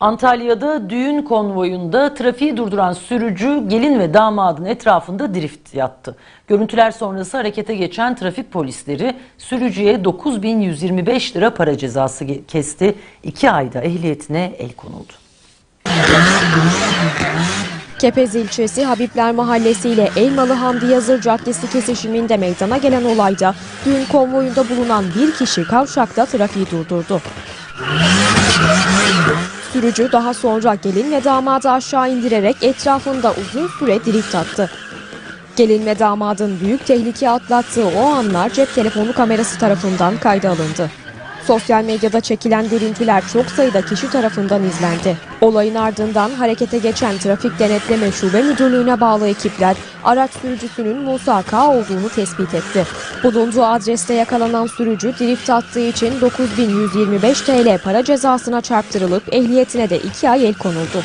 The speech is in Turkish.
Antalya'da düğün konvoyunda trafiği durduran sürücü gelin ve damadın etrafında drift yattı. Görüntüler sonrası harekete geçen trafik polisleri sürücüye 9125 lira para cezası kesti. 2 ayda ehliyetine el konuldu. Kepez ilçesi Habibler Mahallesi ile Elmalı Hamdi Yazır Caddesi kesişiminde meydana gelen olayda düğün konvoyunda bulunan bir kişi kavşakta trafiği durdurdu. Sürücü daha sonra gelin ve damadı aşağı indirerek etrafında uzun süre drift attı. Gelin ve damadın büyük tehlike atlattığı o anlar cep telefonu kamerası tarafından kayda alındı. Sosyal medyada çekilen görüntüler çok sayıda kişi tarafından izlendi. Olayın ardından harekete geçen Trafik Denetleme Şube Müdürlüğü'ne bağlı ekipler araç sürücüsünün Musa K olduğunu tespit etti. Bulunduğu adreste yakalanan sürücü drift attığı için 9125 TL para cezasına çarptırılıp ehliyetine de 2 ay el konuldu.